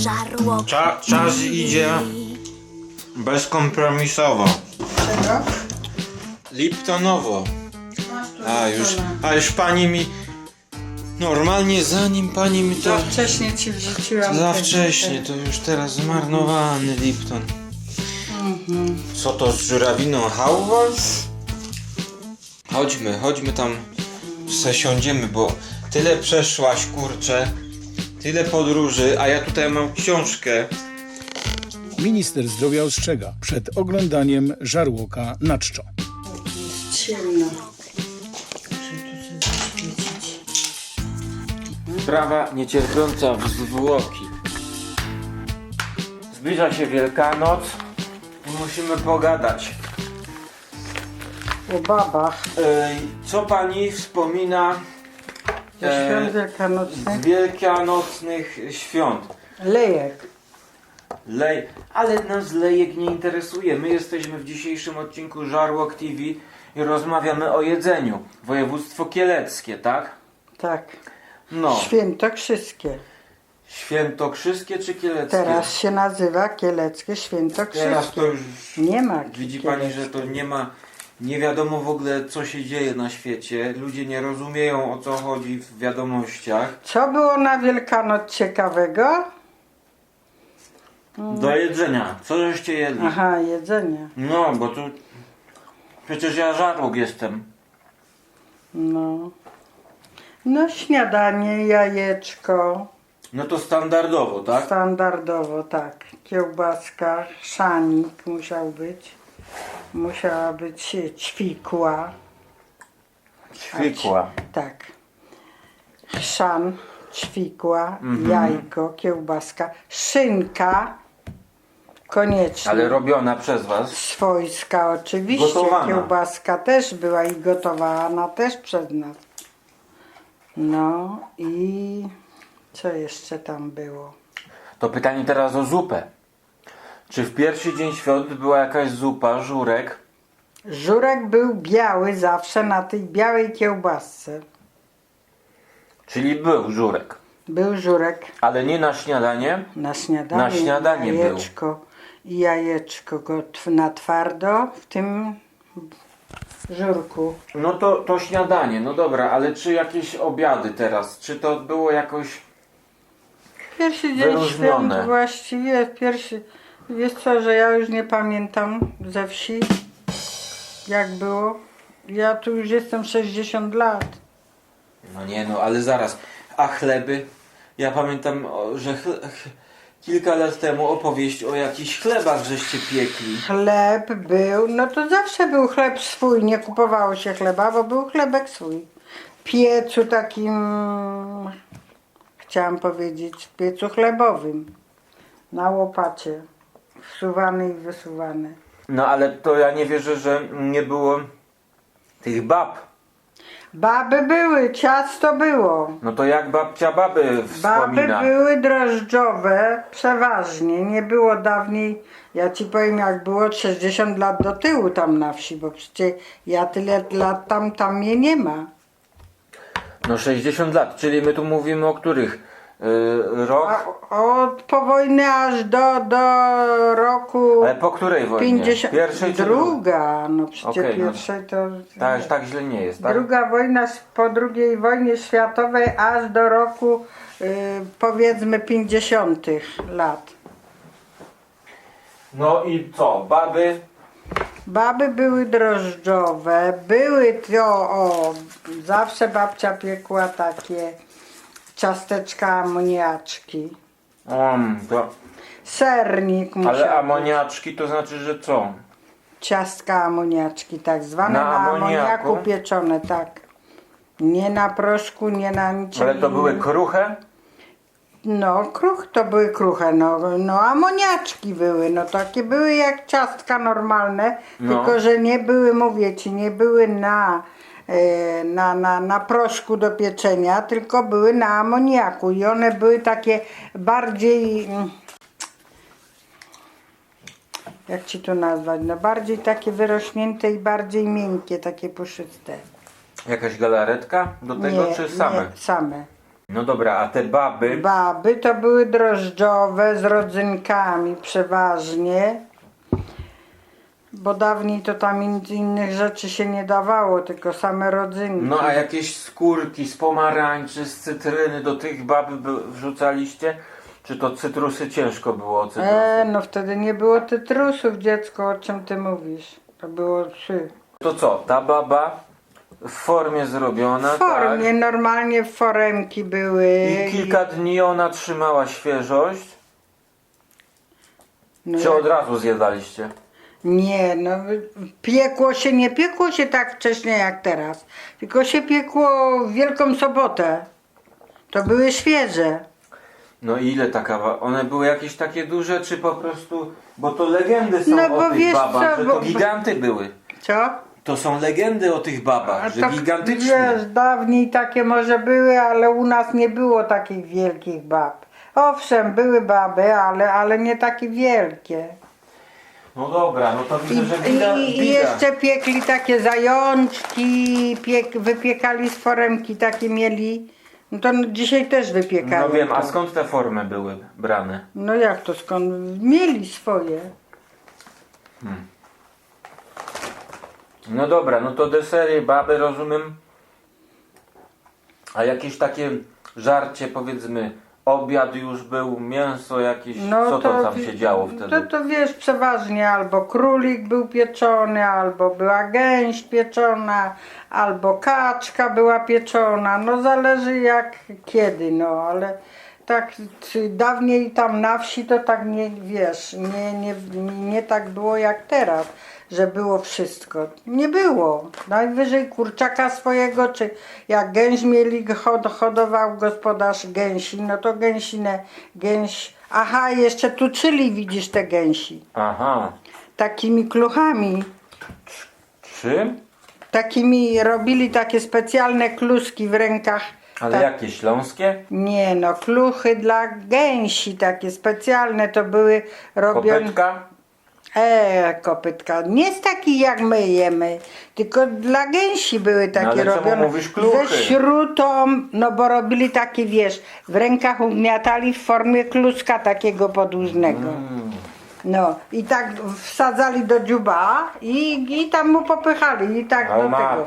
żarłok. Cza, czas idzie bezkompromisowo. Czego? Liptonowo. A już, a już pani mi normalnie zanim pani mi to Za wcześnie ci wrzuciłam. za wcześnie, to już teraz zmarnowany Lipton. Mhm. Co to z żurawiną hałwa? Chodźmy, chodźmy tam se siądziemy, bo tyle przeszłaś, kurczę. Tyle podróży, a ja tutaj mam książkę. Minister zdrowia ostrzega przed oglądaniem żarłoka na czczo. Jest ciemno. Sprawa niecierpiąca w zwłoki. Zbliża się Wielkanoc i musimy pogadać. O babach. Ej, co pani wspomina Ze świąt z wielkanocnych. wielkanocnych świąt? Lejek. Lej, ale nas lejek nie interesuje. My jesteśmy w dzisiejszym odcinku Żarłok TV i rozmawiamy o jedzeniu. Województwo kieleckie, tak? Tak. No. Świętokrzyskie. Świętokrzyskie czy kieleckie? Teraz się nazywa Kieleckie Teraz Świętokrzyskie. to już Nie ma. widzi pani, że to nie ma nie wiadomo w ogóle co się dzieje na świecie. Ludzie nie rozumieją o co chodzi w wiadomościach. Co było na Wielkanoc ciekawego? Do jedzenia. Co żeście jedli? Aha, jedzenie. No, bo tu przecież ja żarłok jestem. No. No śniadanie, jajeczko. No to standardowo, tak? Standardowo, tak. Kiełbaska, szanik musiał być. Musiała być ćwikła. Ćwikła. Tak. Chrzan, ćwikła, Mhm. jajko, kiełbaska, szynka. Koniecznie. Ale robiona przez was. Swojska oczywiście. Gotowana. Kiełbaska też była i gotowana też przez nas. No i co jeszcze tam było? To pytanie teraz o zupę. Czy w pierwszy dzień świąt była jakaś zupa, żurek? Żurek był biały zawsze na tej białej kiełbasce. Czyli był żurek. Był żurek Ale nie na śniadanie? na śniadanie. Na śniadanie i jajeczko, I jajeczko go tw- na twardo w tym żurku. No to, to śniadanie, no dobra, ale czy jakieś obiady teraz? Czy to było jakoś... Pierwszy dzień Wyróżnione. świąt właściwie, pierwszy, wiesz co, że ja już nie pamiętam ze wsi, jak było. Ja tu już jestem 60 lat. No nie no, ale zaraz. A chleby? Ja pamiętam, o, że chle... ch- kilka lat temu opowieść o jakichś chlebach żeście piekli. Chleb był, no to zawsze był chleb swój, nie kupowało się chleba, bo był chlebek swój. W piecu takim, chciałam powiedzieć, w piecu chlebowym, na łopacie, wsuwany i wysuwany. No ale to ja nie wierzę, że nie było tych bab. Baby były, ciasto było. No to jak babcia baby Baby wspomina? były drożdżowe, przeważnie. Nie było dawniej, ja ci powiem jak było 60 lat do tyłu tam na wsi, bo przecież ja tyle lat tam, tam mnie nie ma. No 60 lat, czyli my tu mówimy o których? Yy, rok? Od po wojny aż do, do roku Ale po której wojnie? 50. Pierwszej czy drugiej? Druga, no przecież Okej, no. pierwszej to. Tak, tak źle nie jest, tak? Druga wojna s- po II wojnie światowej aż do roku y, powiedzmy 50 lat. No i co? Baby? Baby były drożdżowe, były to, o, zawsze babcia piekła takie ciasteczka amoniaczki. Um, to... Sernik musiał Ale amoniaczki to znaczy, że co? Ciastka amoniaczki, tak zwane Na na, amoniaku? amoniaku? pieczone, tak. Nie na proszku, nie na niczym. Ale to były kruche? No, kruch to były kruche, no, no amoniaczki były, no takie były jak ciastka normalne, No. tylko że nie były, mówię ci, nie były na, na, na, na proszku do pieczenia, tylko były na amoniaku i one były takie bardziej, mm, jak ci to nazwać, no bardziej takie wyrośnięte i bardziej miękkie, takie puszyste. Jakaś galaretka do tego, czy same? Nie, same. No dobra, a te baby, Baby to były drożdżowe z rodzynkami przeważnie. Bo dawniej to tam in, innych rzeczy się nie dawało, tylko same rodzynki. no a jakieś skórki z pomarańczy, z cytryny do tych baby by- wrzucaliście? Czy to cytrusy ciężko było o cytrusy? E, no wtedy nie było tytrusów, dziecko, o czym ty mówisz? To było trzy. To co, ta baba w formie zrobiona, W formie, normalnie foremki były. tak? I kilka dni ona trzymała świeżość? No Czy od razu zjadaliście? Nie, no piekło się, nie piekło się tak wcześnie jak teraz. Tylko się piekło w Wielką Sobotę. To były świeże. No i ile taka One były jakieś takie duże, czy po prostu... Bo to legendy są No o bo tych wiesz babach, co, że bo- to giganty były. Co? To są legendy o tych babach, że to, gigantyczne. Wiesz, dawniej takie może były, ale u nas nie było takich wielkich bab. Owszem, były baby, ale, ale nie takie wielkie. No dobra, no to widzę, że bida, i, i jeszcze piekli takie zajączki, piek, wypiekali z foremki, takie mieli. No to dzisiaj też wypiekają. No wiem, a to. skąd te formy były brane? No jak to skąd? Mieli swoje. No dobra, no to desery, baby, rozumiem. A jakieś takie żarcie, powiedzmy, obiad już był, mięso jakieś, co to, tam się działo wtedy? No To, to wiesz, przeważnie albo królik był pieczony, albo była gęś pieczona, albo kaczka była pieczona. No zależy jak kiedy, no ale tak czy dawniej tam na wsi to tak nie wiesz, nie, nie, nie tak było jak teraz, że było wszystko. Nie było. Najwyżej kurczaka swojego, czy jak gęś mieli, hod, hodował gospodarz gęsi, no to gęsinę, gęś. Aha, jeszcze tuczyli widzisz te gęsi. Aha, Takimi kluchami. czym? Takimi robili takie specjalne kluski w rękach. Ale Tak. jakie, śląskie? Nie no, kluchy dla gęsi takie specjalne to były robione. E, kopytka. Nie z takich jak my jemy, tylko dla gęsi były takie ale czemu robione. mówisz kluchy? Ze śrutą, no bo robili takie, wiesz, w rękach ugniatali w formie kluska takiego podłużnego. Mm. No i tak wsadzali do dziuba i, i tam mu popychali i tak A do ma. tego.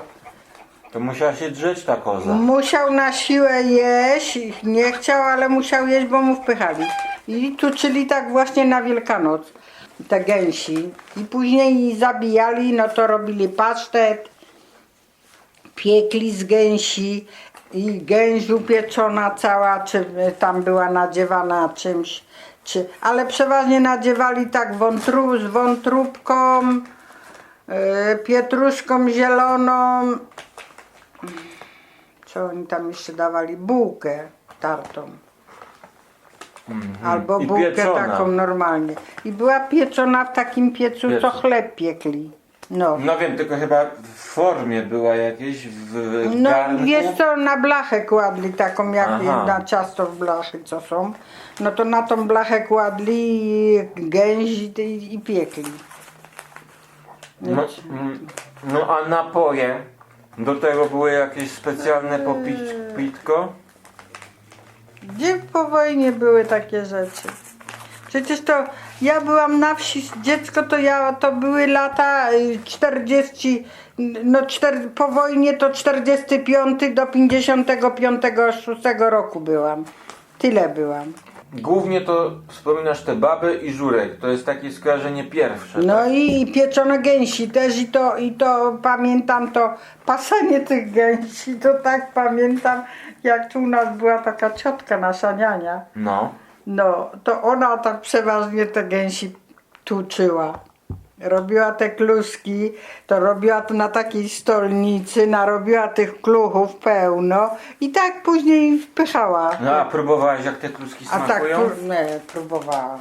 To musiała się drzeć ta koza. Musiał na siłę jeść, nie chciał, ale musiał jeść, bo mu wpychali. I tuczyli tak właśnie na Wielkanoc te gęsi. I później zabijali, no to robili pasztet, piekli z gęsi i gęś upieczona cała, czy tam była nadziewana czymś. Czy, ale przeważnie nadziewali tak wątru, z wątróbką, yy, pietruszką zieloną, co oni tam jeszcze dawali? Bułkę tartą. Albo I bułkę pieczona. taką normalnie. I była pieczona w takim piecu, co chleb piekli. No. No wiem, tylko chyba w formie była jakieś, w No garnku. wiesz co, na blachę kładli taką jak Aha. na ciasto w blachy co są. No to na tą blachę kładli gęś i, i piekli. No, mm, no a napoje? Do tego były jakieś specjalne popić, pitko? Gdzie po wojnie były takie rzeczy? Przecież to ja byłam na wsi, dziecko to ja, to były lata y, 40, no czter, po wojnie to 45 do 55, 6 roku byłam. Tyle byłam. Głównie to wspominasz te baby i żurek. To jest takie skojarzenie pierwsze. No tak? i, pieczono gęsi też i to, i to pamiętam to pasanie tych gęsi, to tak pamiętam jak tu u nas była taka ciotka nasza niania. No. No, to ona tak przeważnie te gęsi tuczyła. Robiła te kluski, to robiła to na takiej stolnicy, narobiła tych kluchów pełno i tak później wpychała. No a próbowałaś jak te kluski A tak, smakują? pró- nie, próbowałam.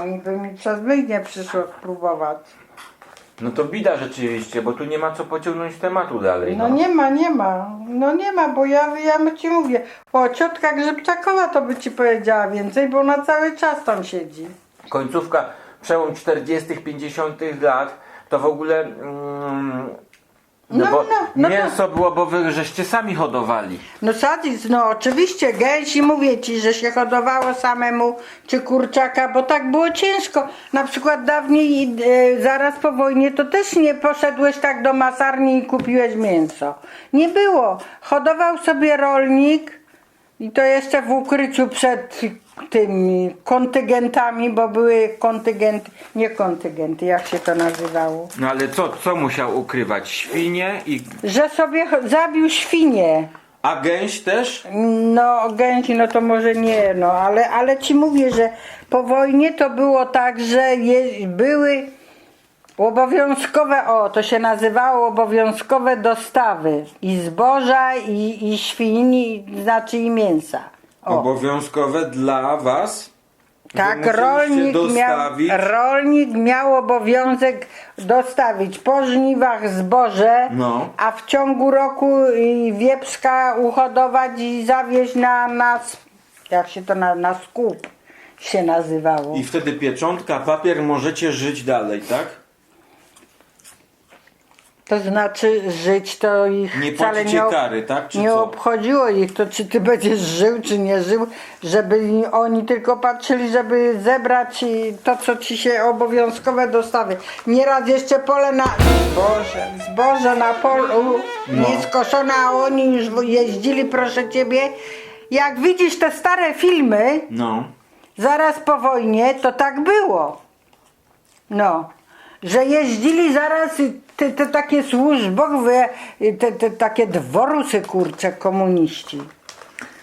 Oni by mi przez myśl nie przyszło spróbować. No to bida rzeczywiście, bo tu nie ma co pociągnąć tematu dalej. No nie ma, nie ma. No nie ma, bo ja, ja ci mówię. O, ciotka Grzebczakowa to by ci powiedziała więcej, bo ona cały czas tam siedzi. Końcówka, przełom 40 50 lat, to w ogóle mm, No, No, bo no, no to- mięso było, bo wy żeście sami hodowali. No sadzic, no oczywiście gęsi mówię ci, że się hodowało samemu czy kurczaka, bo tak było ciężko. Na przykład dawniej, e, zaraz po wojnie, to też nie poszedłeś tak do masarni i kupiłeś mięso. Nie było. Hodował sobie rolnik i to jeszcze w ukryciu przed tymi kontyngentami, bo były kontyngenty, nie kontyngenty, jak się to nazywało. No ale co, co musiał ukrywać? Świnie i... Że sobie zabił świnie. A gęś też? No, gęsi, no to może nie, no, ale, ale ci mówię, że po wojnie to było tak, że je, były obowiązkowe, o, to się nazywało obowiązkowe dostawy i zboża, i, i świni, znaczy i mięsa. O, Obowiązkowe dla was? Tak, rolnik miał, dostawić... rolnik miał obowiązek dostawić po żniwach zboże, No. a w ciągu roku y, wieprzka uhodować i zawieźć na, na s- jak się to na, na skup się nazywało. I wtedy pieczątka, papier, możecie żyć dalej, tak? To znaczy żyć to ich Nie wcale płacicie nie, ob- kary, tak? Czy nie co? obchodziło ich to, czy ty będziesz żył, czy nie żył, żeby oni tylko patrzyli, żeby zebrać i to, co ci się obowiązkowe dostawy. Nieraz jeszcze pole na zboże, zboże na polu No. nieskoszone, a oni już jeździli, proszę ciebie. Jak widzisz te stare filmy, No. zaraz po wojnie, to tak było. No, że jeździli zaraz te, te takie służbowe, y, te, te takie dworusy kurcze komuniści.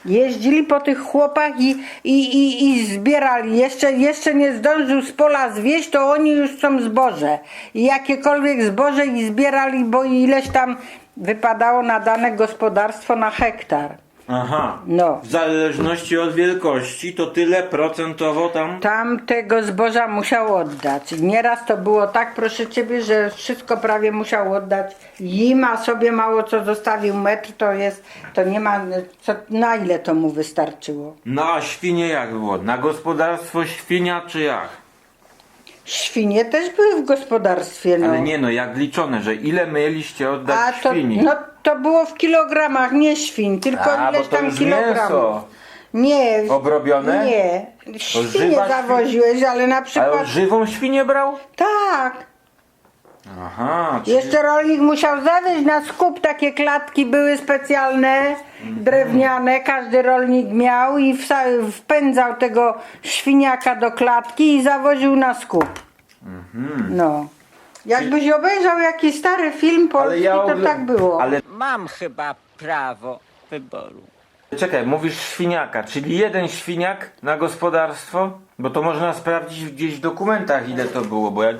Jeździli po tych chłopach i, i, i, i zbierali. Jeszcze, jeszcze nie zdążył z pola zwieść, to oni już są zboże. I jakiekolwiek zboże i zbierali, bo ileś tam wypadało na dane gospodarstwo na hektar. Aha. No. W zależności od wielkości to tyle procentowo tam... Tam tego zboża musiał oddać. Nieraz to było tak, proszę ciebie, że wszystko prawie musiał oddać im, a sobie mało co zostawił metr, to jest, to nie ma, co, na ile to mu wystarczyło. No a świnie jak było? Na gospodarstwo świnia czy jak? Świnie też były w gospodarstwie, no. Ale nie no, jak liczone, że ile mieliście oddać a to, świni? no, to było w kilogramach, nie świń, tylko A, ileś bo to tam już kilogramów. mięso. Nie. Obrobione? Nie. Świnie żywa świn- zawoziłeś, ale na przykład... Ale żywą świnię brał? Tak. Aha, czyli... Jeszcze rolnik musiał zawieźć na skup takie klatki były specjalne, drewniane, każdy rolnik miał i wsa- wpędzał tego świniaka do klatki i zawoził na skup. No. Jakbyś obejrzał jakiś stary film polski, to ogl- tak było. Ale Mam chyba prawo wyboru. czekaj, mówisz świniaka, czyli jeden świniak na gospodarstwo? Bo to można sprawdzić gdzieś w dokumentach ile to było, bo ja...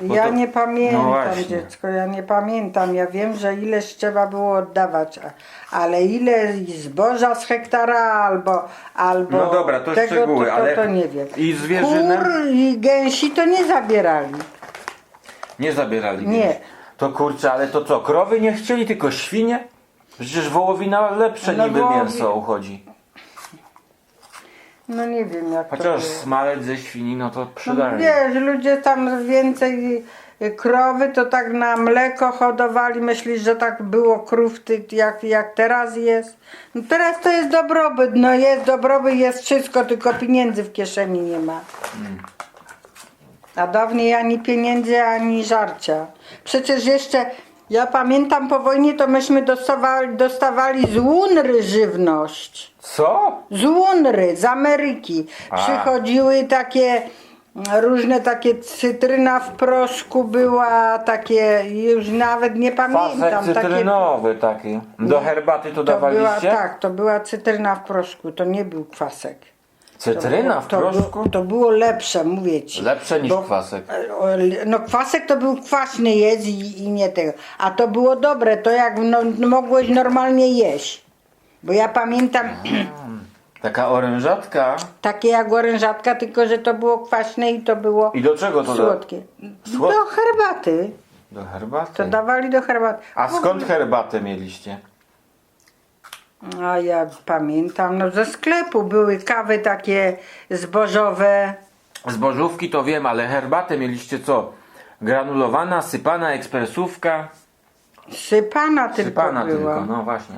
Bo Ja to... nie pamiętam, No właśnie. dziecko, ja nie pamiętam. Ja wiem, że ileś trzeba było oddawać, a- ale ile zboża z hektara albo, albo No dobra, to tego, szczegóły, to, to, ale to nie wiem. i zwierzynę? Kur i gęsi to nie zabierali. Nie zabierali. Nie. To kurczę, ale to co, krowy nie chcieli, tylko świnie? Przecież wołowina lepsze No niby wołowi- mięso uchodzi. No nie wiem jak to Chociaż było. smalec ze świni, no to No, przydali. wiesz, ludzie tam więcej y, krowy to tak na mleko hodowali. Myślisz, że tak było krów ty- jak, jak teraz jest? No teraz to jest dobrobyt. No jest dobrobyt, jest wszystko, tylko pieniędzy w kieszeni nie ma. A dawniej ani pieniędzy, ani żarcia. Przecież jeszcze, ja pamiętam po wojnie, to myśmy dostawali, dostawali z Unry żywność. Co? Z Unry, z Ameryki. A. Przychodziły takie mm, różne takie cytryna w proszku była, takie już nawet nie Pasek pamiętam. Takie, cytrynowy taki. Do herbaty to, to była, dawaliście? tak, to była cytryna w proszku, to nie był kwasek. Cytryna w to, proszku? To było lepsze, mówię ci. Lepsze niż Bo- kwasek. o, No kwasek to był kwaśny jest i, i nie tego. A to było dobre, to jak no, mogłeś normalnie jeść. Bo ja pamiętam Taka orężatka. takie jak orężatka, tylko że to było kwaśne i to było I do czego to da? słodkie. Słod- Do herbaty. Do herbaty. To dawali do herbaty. A skąd herbatę mieliście? A ja pamiętam, no ze sklepu były kawy takie zbożowe. Zbożówki to wiem, ale herbatę mieliście co? Granulowana, sypana, ekspresówka? Sypana tylko Sypana była. tylko, no właśnie.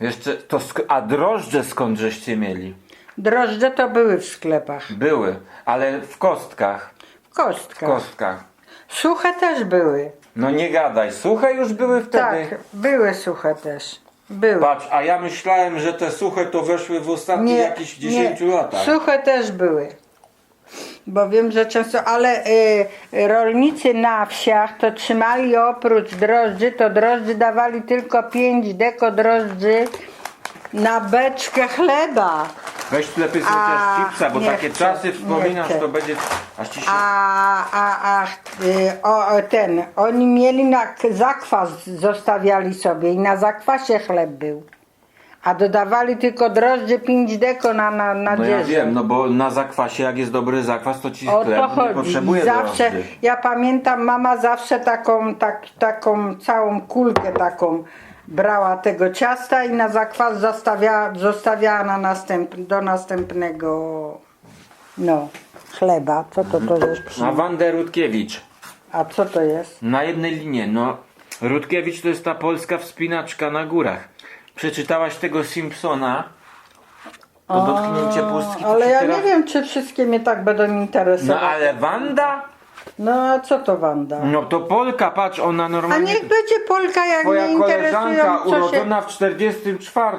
Jeszcze to, sk- a drożdże skąd żeście mieli? Drożdże to były w sklepach. Były, ale w kostkach, W w kostkach. kostkach. Suche też były. No nie gadaj, suche już były wtedy? Tak, były suche też. Były. Patrz, a ja myślałem, że te suche to weszły w ostatnich jakichś 10 latach. Suche też były. Bo wiem, że często, ale y, rolnicy na wsiach to trzymali oprócz drożdży, to drożdży dawali tylko 5 deko drożdży na beczkę chleba. Weź A, chociaż chipsa, bo nie takie chcę, czasy nie wspominasz, chcę. to będzie aż ci się... A, a, a y, o, o, ten, oni mieli na k- zakwas, zostawiali sobie i na zakwasie chleb był. A dodawali tylko drożdże 5 deko na, na, na No ja dzieżę. wiem, no bo na zakwasie, jak jest dobry zakwas, to ci O chleb to nie chodzi. potrzebuje I zawsze, drożdży. ja pamiętam, mama zawsze taką, tak, taką całą kulkę taką brała tego ciasta i na zakwas zostawiała, zostawiała na następ, do następnego no, chleba. Co to to jest? przy- A Wandę Rutkiewicz. A co to jest? Na jednej linie, no. Rutkiewicz to jest ta polska wspinaczka na górach. Przeczytałaś tego Simpsona? To dotknięcie pustki. to Ale ci ja teraz... nie wiem, czy wszystkie mnie tak będą No interesować. ale Wanda? No a co to Wanda? No to Polka, patrz, ona A normalnie... niech będzie Polka, jak Twoja mnie interesują, koleżanka co się... urodzona w 44.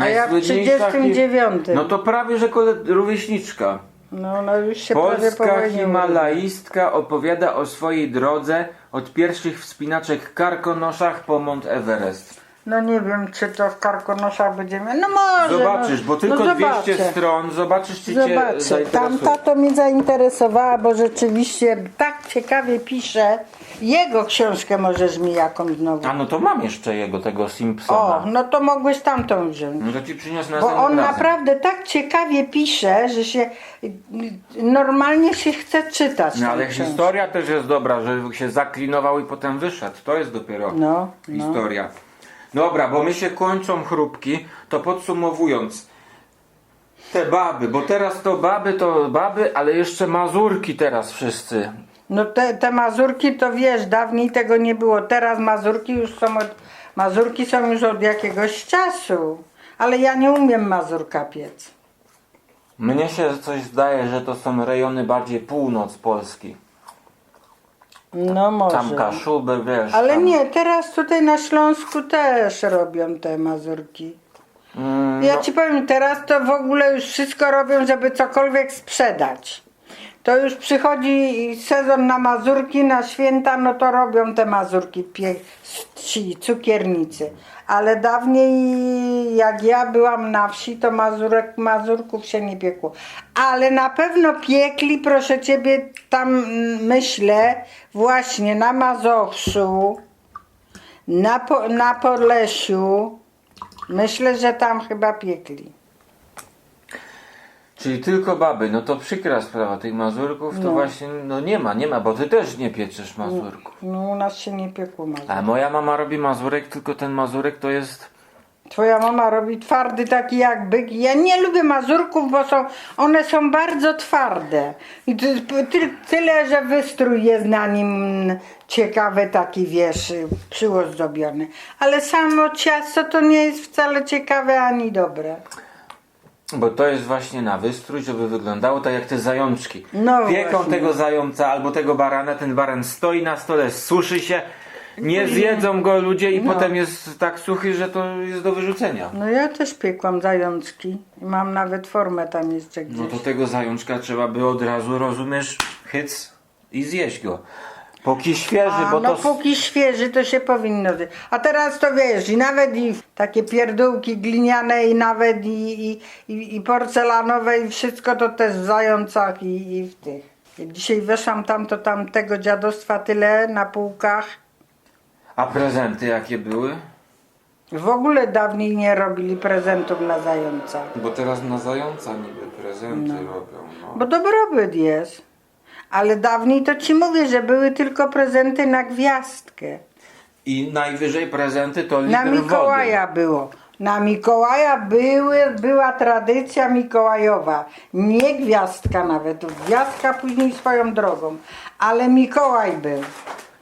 A ja w Najsłynniejsza hi- 39. No to prawie, że kole... rówieśniczka. No, no już się prawie po Polska wojnie himalaistka opowiada o swojej drodze od pierwszych wspinaczek Karkonoszach po Mont Everest. No nie wiem, czy to w Karkonoszach będziemy. No może. Zobaczysz, no, bo tylko no 200 zobaczę. stron, zobaczysz, czy cię Zobaczę. zainteresuje. Tamta to mnie zainteresowała, bo rzeczywiście tak ciekawie pisze. Jego książkę możesz mi jakąś znowu. A no to mam jeszcze jego, tego Simpsona. O, no to mogłeś tamtą wziąć. No to ci przyniosę Bo następnym on razem. naprawdę tak ciekawie pisze, że się normalnie się chce czytać. No ale książkę. historia też jest dobra, że się zaklinował i potem wyszedł. To jest dopiero No, no. Dobra, bo my się kończą chrupki, to podsumowując. Te baby, bo teraz to baby, to baby, ale jeszcze mazurki teraz wszyscy. No te, te mazurki to wiesz, dawniej tego nie było. Teraz mazurki już są od, mazurki są już od jakiegoś czasu. Ale ja nie umiem mazurka piec. Mnie się coś zdaje, że to są rejony bardziej północ Polski. No może. Tam Kaszuby, wiesz. Ale tam, nie, teraz tutaj na Śląsku też robią te mazurki. Mm, Ja no, ci powiem, teraz to w ogóle już wszystko robią, żeby cokolwiek sprzedać. To już przychodzi sezon na mazurki, na święta, no to robią te mazurki, ci cukiernicy. Ale dawniej, jak ja byłam na wsi, to mazurek, mazurków się nie piekło. Ale na pewno piekli, proszę ciebie, tam myślę, właśnie na Mazowszu, na, po, na Podlesiu, myślę, że tam chyba piekli. Czyli tylko baby, no to przykra sprawa tych mazurków, to No. właśnie no nie ma, nie ma, bo ty też nie pieczesz mazurków. No u nas się nie piekło mazurek. A moja mama robi mazurek, tylko ten mazurek to jest. Twoja mama robi twardy taki jak byk. Ja nie lubię mazurków, bo są, one są bardzo twarde. I ty, ty, tyle, że wystrój jest na nim ciekawy taki, wiesz, przyozdobiony. Ale samo ciasto to nie jest wcale ciekawe ani dobre. Bo to jest właśnie na wystrój, żeby wyglądało tak jak te zajączki. No Pieką właśnie. tego zająca albo tego barana, ten baran stoi na stole, suszy się, nie zjedzą go ludzie i No. potem jest tak suchy, że to jest do wyrzucenia. No ja też piekłam zajączki. I Mam nawet formę tam jeszcze gdzieś. No to tego zajączka trzeba by od razu, rozumiesz, chyc i zjeść go. Póki świeży, A, bo no to... póki świeży to się powinno. A teraz to wiesz, i nawet i takie pierdółki gliniane i nawet i, i, i, i porcelanowe i wszystko to też w zającach i, i w tych. I dzisiaj weszłam tam, to tam tego dziadostwa tyle na półkach. A prezenty jakie były? W ogóle dawniej nie robili prezentów na zająca. Bo teraz na zająca niby prezenty robią. No. Bo dobrobyt jest. Ale dawniej to ci mówię, że były tylko prezenty na gwiazdkę. I najwyżej prezenty to litr Na Mikołaja było. Na Mikołaja były, była tradycja mikołajowa. Nie gwiazdka nawet. Gwiazdka później swoją drogą. Ale Mikołaj był.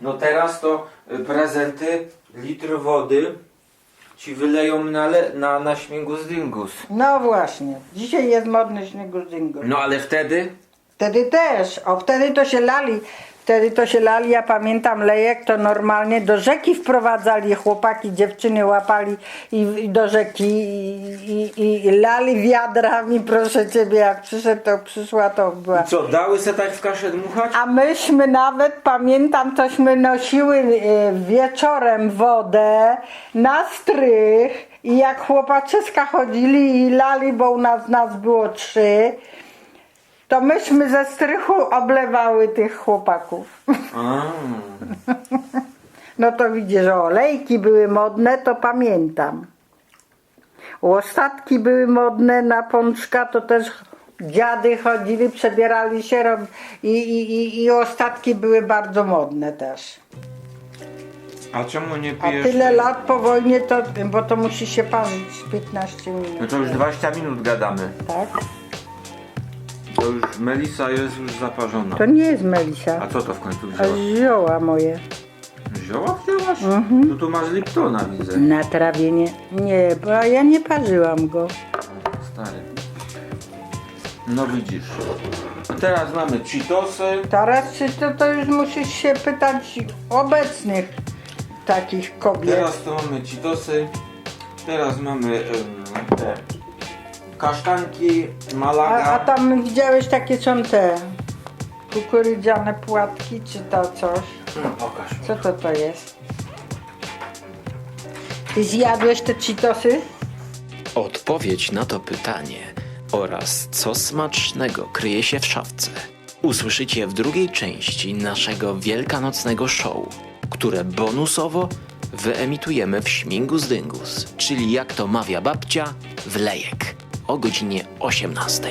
No teraz to y, prezenty, litr wody ci wyleją na, le, na, na śmigus dyngus. No właśnie, dzisiaj jest modny śniegu dyngu. No ale wtedy Wtedy też, o wtedy to się lali, wtedy to się lali, ja pamiętam lejek, to normalnie do rzeki wprowadzali chłopaki, dziewczyny łapali i, i do rzeki i, i, i lali wiadrami, proszę ciebie, jak przyszedł, to przyszła, to była. co, dały se tak w kaszę dmuchać? A myśmy nawet, pamiętam, tośmy nosiły e, wieczorem wodę na strych i jak chłopaczyska chodzili i lali, bo u nas nas było trzy, to myśmy ze strychu oblewały tych chłopaków. A, No to widzisz, że olejki były modne, to pamiętam. Łostatki były modne na pączka, to też dziady chodzili, przebierali się rob... I, i, i, i ostatki były bardzo modne też. a czemu nie A pijesz? tyle lat po wojnie, to, bo to musi się parzyć 15 minut, No to już 20 minut gadamy. tak? To już Melisa jest już zaparzona. To nie jest Melisa, A co to w końcu a wzięłaś? zioła moje. Zioła wzięłaś? No tu masz Liptona widzę. Na trawie nie, nie, bo ja nie parzyłam go. Stary. No widzisz. A teraz mamy Cheetosy. Teraz czy to, to już musisz się pytać obecnych takich kobiet. Teraz to mamy Cheetosy. Teraz mamy em, te kasztanki, A, Malaga. a tam widziałeś takie są te kukurydziane płatki, czy to coś? No, pokaż. Co to to jest? Ty zjadłeś te Cheetosy? Odpowiedź na to pytanie oraz co smacznego kryje się w szafce usłyszycie w drugiej części naszego wielkanocnego show, które bonusowo wyemitujemy w Śmigus Dyngus, czyli jak to mawia babcia, w lejek o godzinie 18.